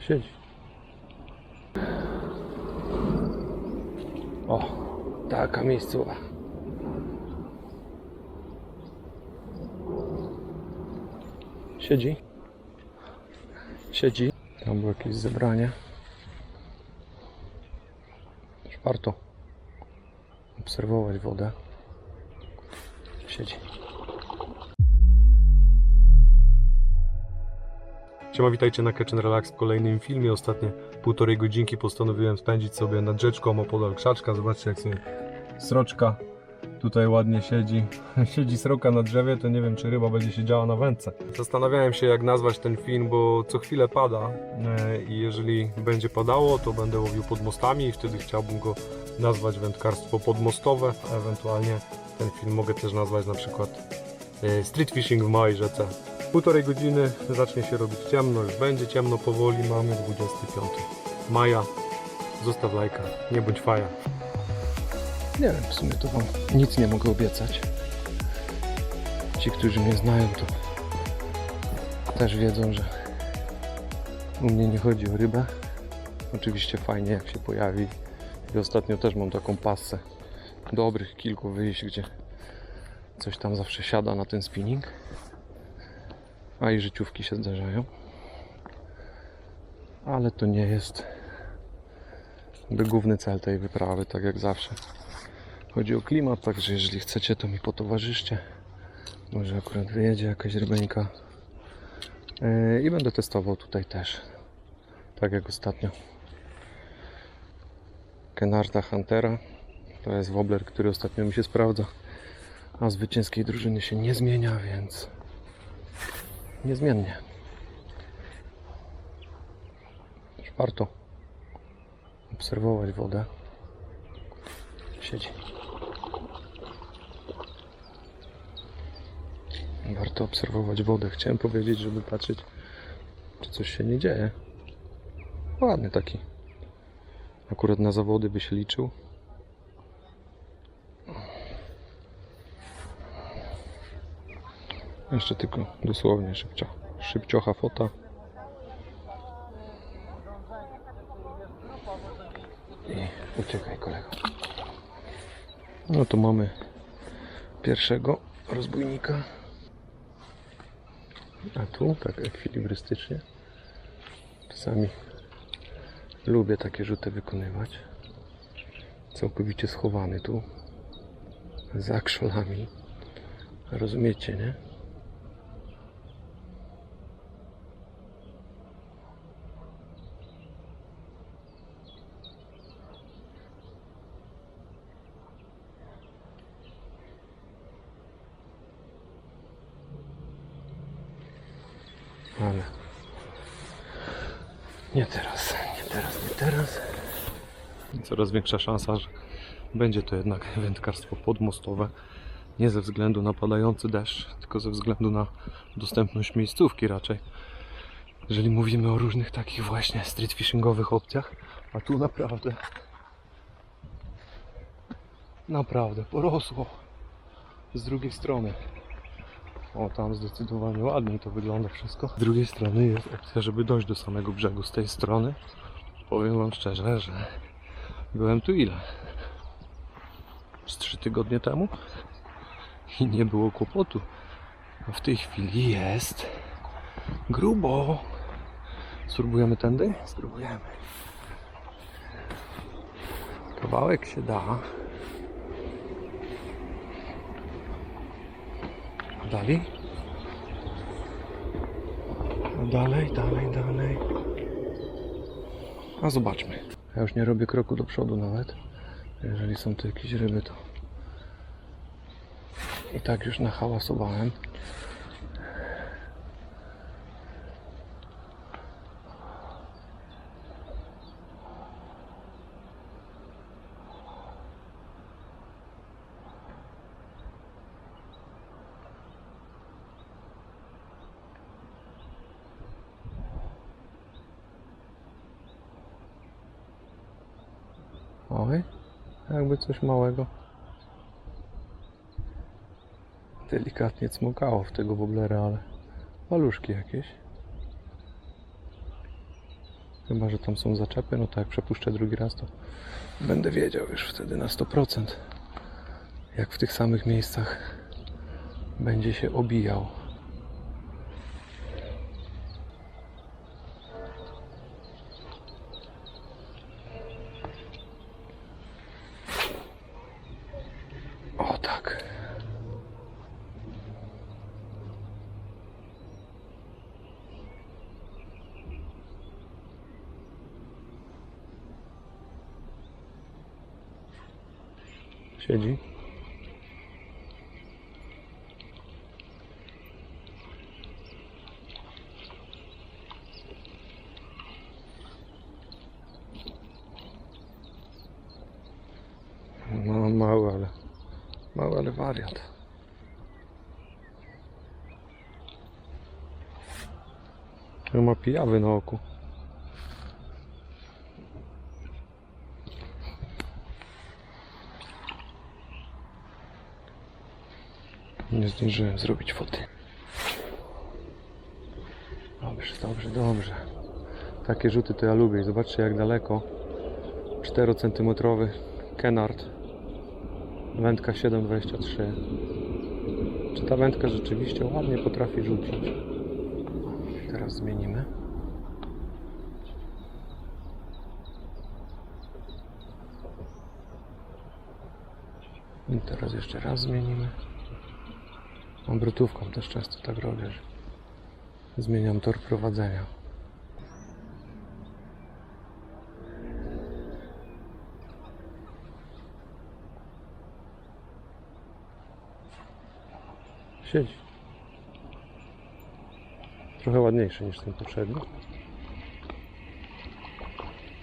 Siedzi. O, taka miejscowa. Siedzi. Siedzi. Tam było jakieś zebranie. Też warto obserwować wodę. Siedzi. Siema, witajcie na Catch and Relax w kolejnym filmie. Ostatnie półtorej godzinki postanowiłem spędzić sobie nad rzeczką opodal krzaczka. Zobaczcie jak sobie sroczka tutaj ładnie siedzi. Siedzi sroka na drzewie, to nie wiem czy ryba będzie siedziała na wędce. Zastanawiałem się jak nazwać ten film, bo co chwilę pada e, i jeżeli będzie padało, to będę łowił pod mostami i wtedy chciałbym go nazwać wędkarstwo podmostowe. Ewentualnie ten film mogę też nazwać na przykład e, street fishing w małej rzece. Półtorej godziny zacznie się robić ciemno, już będzie ciemno powoli, mamy 25 maja. Zostaw lajka, nie bądź faja. Nie wiem, w sumie to Wam nic nie mogę obiecać. Ci, którzy mnie znają, to też wiedzą, że u mnie nie chodzi o rybę. Oczywiście fajnie, jak się pojawi. I ostatnio też mam taką pasę dobrych kilku wyjść, gdzie coś tam zawsze siada na ten spinning. A i życiówki się zdarzają. Ale to nie jest główny cel tej wyprawy, tak jak zawsze. Chodzi o klimat, także jeżeli chcecie, to mi potowarzyszcie. Może akurat wyjedzie jakaś rybeńka. Yy, I będę testował tutaj też. Tak jak ostatnio. Kenarda Huntera. To jest wobbler, który ostatnio mi się sprawdza. A zwycięskiej drużyny się nie zmienia, więc niezmiennie. Warto obserwować wodę. Siedzi. Warto obserwować wodę. Chciałem powiedzieć, żeby patrzeć, czy coś się nie dzieje. Ładny taki. Akurat na zawody by się liczył. Jeszcze tylko dosłownie szybcio, szybciocha fota. I uciekaj kolego. No to mamy pierwszego rozbójnika. A tu tak ekwilibrystycznie. Czasami lubię takie rzuty wykonywać. Całkowicie schowany tu. Za krzolami. Rozumiecie, nie? Ale nie teraz, nie teraz, nie teraz. Coraz większa szansa, że będzie to jednak wędkarstwo podmostowe. Nie ze względu na padający deszcz, tylko ze względu na dostępność miejscówki raczej. Jeżeli mówimy o różnych takich właśnie street fishingowych opcjach, a tu naprawdę naprawdę porosło z drugiej strony. O, tam zdecydowanie ładniej to wygląda wszystko. Z drugiej strony jest opcja, żeby dojść do samego brzegu z tej strony. Powiem Wam szczerze, że byłem tu ile? Z trzy tygodnie temu i nie było kłopotu. A w tej chwili jest grubo. Spróbujemy tędy? Spróbujemy. Kawałek się da. Dalej? A dalej, dalej, dalej. A zobaczmy. Ja już nie robię kroku do przodu nawet. Jeżeli są tu jakieś ryby, to i tak już nahałasowałem. Oj, jakby coś małego. Delikatnie cmokało w tego woblera, ale paluszki jakieś. Chyba, że tam są zaczepy, no to jak przepuszczę drugi raz, to będę wiedział już wtedy na 100%, jak w tych samych miejscach będzie się obijał. O tak. Siedzi. No mały, ale mały, ale wariat. On ma pijawy Nie zdążyłem zrobić foty. Dobrze, dobrze, dobrze. Takie rzuty to ja lubię. Zobaczcie jak daleko. 4 cm Kenard. Wędka 7,23. Czy ta wędka rzeczywiście ładnie potrafi rzucić? Teraz zmienimy. I teraz jeszcze raz zmienimy. Obrotówką też często tak robię, że zmieniam tor prowadzenia. Siedzi. Trochę ładniejszy niż ten poprzedni.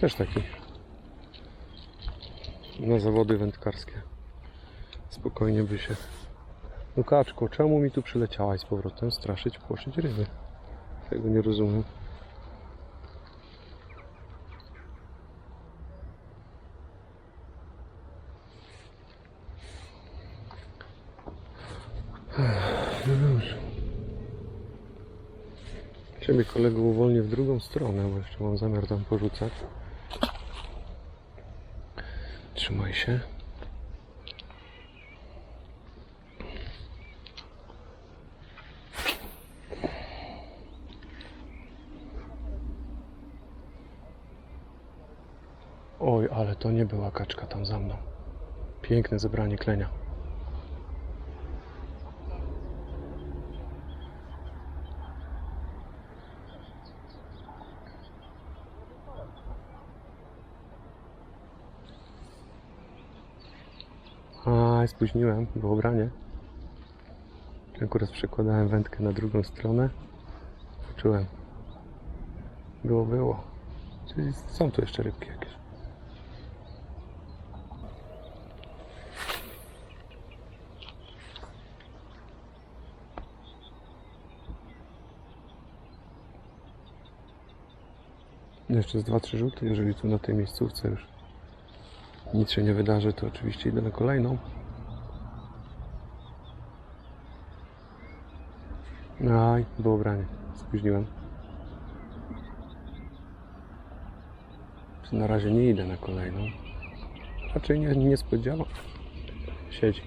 Też taki. Na zawody wędkarskie. Spokojnie by się no kaczko, czemu mi tu przyleciałaś z powrotem straszyć, płoszyć ryby? Tego nie rozumiem. No dobrze. Ciebie kolego uwolnię w drugą stronę, bo jeszcze mam zamiar tam porzucać. Trzymaj się. Oj, ale to nie była kaczka tam za mną. Piękne zebranie klenia. A, spóźniłem, było branie. Akurat przekładałem wędkę na drugą stronę. Poczułem. Było, było. Czyli są tu jeszcze rybki jakieś. Jeszcze z dwa, trzy rzuty, jeżeli tu na tej miejscówce już nic się nie wydarzy, to oczywiście idę na kolejną. Aj, było branie. Spóźniłem. Na razie nie idę na kolejną. Raczej nie, nie spodziewam. Siedzi.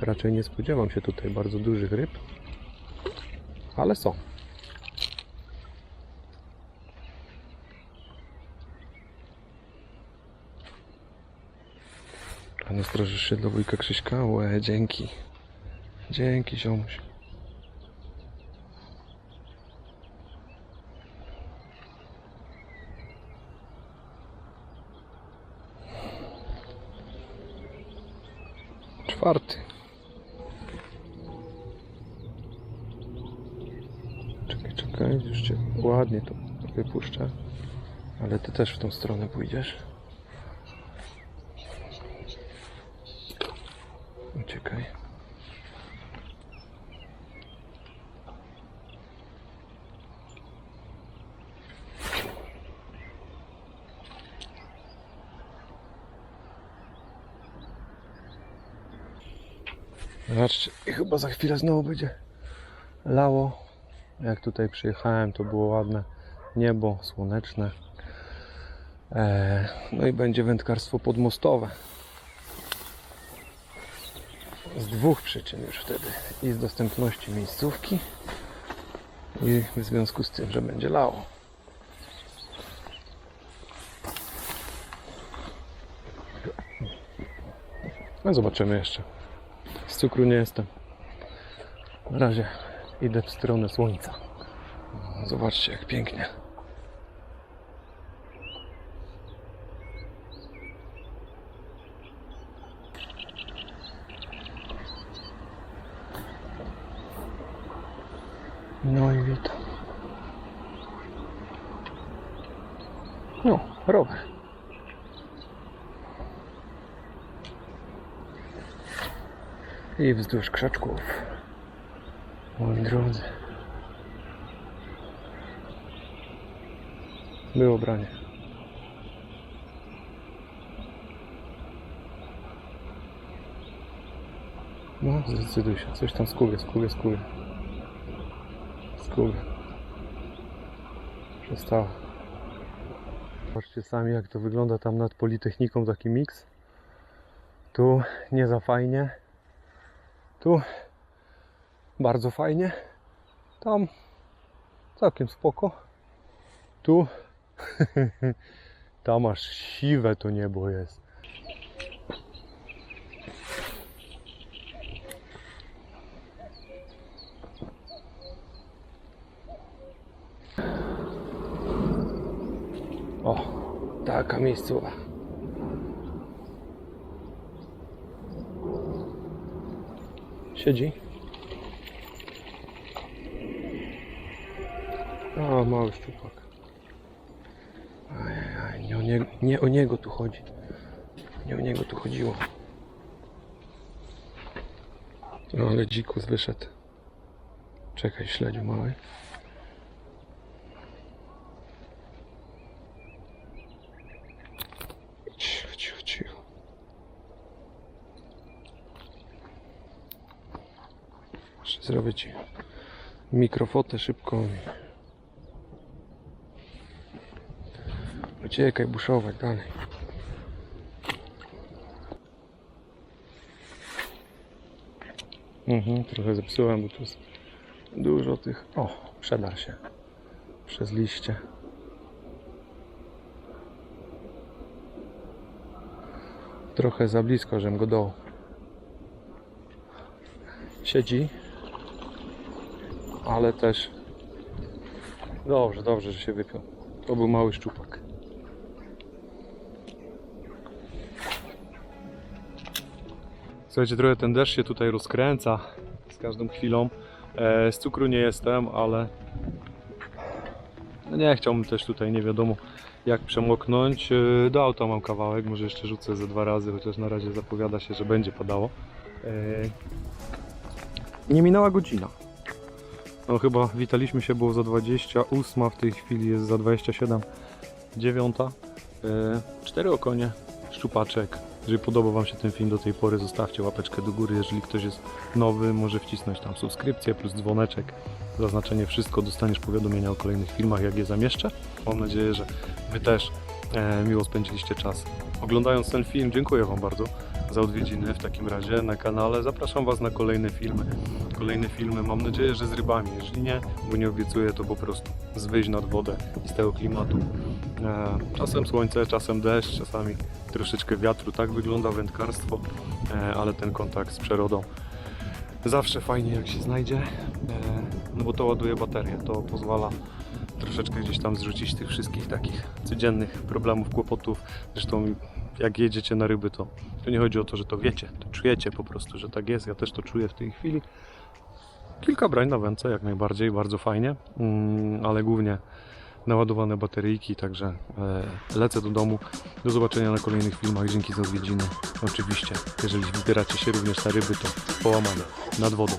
Raczej nie spodziewam się tutaj bardzo dużych ryb. Ale są. A nastrożysz się wujka Krzyśka? Łe, dzięki. Dzięki, ziomuś. Czwarty. Czekaj, czekaj, już cię ładnie to wypuszczę. Ale ty też w tą stronę pójdziesz. Uciekaj. Zobaczcie, chyba za chwilę znowu będzie lało. Jak tutaj przyjechałem, to było ładne niebo, słoneczne. E, no i będzie wędkarstwo podmostowe. Z dwóch przyczyn już wtedy. I z dostępności miejscówki i w związku z tym, że będzie lało. No zobaczymy jeszcze. Z cukru nie jestem. Na razie idę w stronę słońca. Zobaczcie jak pięknie. No i witam. No, rower. I wzdłuż krzaczków. Moi drodzy. Było branie. No, zdecyduj się. Coś tam skubie, skubie, skubie. Skubie. Przestała. Patrzcie sami jak to wygląda tam nad Politechniką taki miks. Tu nie za fajnie. Tu bardzo fajnie. Tam całkiem spoko. Tu tam aż siwe to niebo jest. O, taka miejscowa. Siedzi. O, mały szczupak. Ajajaj, nie o, niego, nie o niego tu chodzi. Nie o niego tu chodziło. No ale dzikus wyszedł. Czekaj, śledziu mały. Muszę zrobić mikrofotę szybko. Uciekaj, buszować dalej. Mhm, trochę zepsułem, bo tu jest dużo tych... O, przedarł się przez liście. Trochę za blisko, żem go dał. Siedzi, ale też dobrze, dobrze, że się wypiął. To był mały szczupak. Słuchajcie, trochę ten deszcz się tutaj rozkręca z każdą chwilą. E, z cukru nie jestem, ale no nie chciałbym też tutaj nie wiadomo jak przemoknąć. E, do auta mam kawałek, może jeszcze rzucę ze dwa razy, chociaż na razie zapowiada się, że będzie padało. E, nie minęła godzina. No chyba witaliśmy się, było za 28, w tej chwili jest za 27, 9. E, cztery okonie, szczupaczek. Jeżeli podobał Wam się ten film do tej pory, zostawcie łapeczkę do góry. Jeżeli ktoś jest nowy, może wcisnąć tam subskrypcję plus dzwoneczek. Zaznaczenie wszystko, dostaniesz powiadomienia o kolejnych filmach, jak je zamieszczę. Mam nadzieję, że Wy też e, miło spędziliście czas oglądając ten film. Dziękuję Wam bardzo za odwiedziny w takim razie na kanale. Zapraszam Was na kolejne filmy. Kolejne filmy, mam nadzieję, że z rybami. Jeżeli nie, bo nie obiecuję, to po prostu z wyjść nad wodę i z tego klimatu. E, czasem słońce, czasem deszcz, czasami troszeczkę wiatru. Tak wygląda wędkarstwo, e, ale ten kontakt z przyrodą zawsze fajnie jak się znajdzie, e, no bo to ładuje baterię, to pozwala troszeczkę gdzieś tam zrzucić tych wszystkich takich codziennych problemów, kłopotów. Zresztą jak jedziecie na ryby, to, to nie chodzi o to, że to wiecie, to czujecie po prostu, że tak jest. Ja też to czuję w tej chwili. Kilka brań na wędce, jak najbardziej, bardzo fajnie, mm, ale głównie naładowane bateryjki, także e, lecę do domu. Do zobaczenia na kolejnych filmach. Dzięki za odwiedziny. Oczywiście, jeżeli wybieracie się również na ryby, to połamane nad wodą.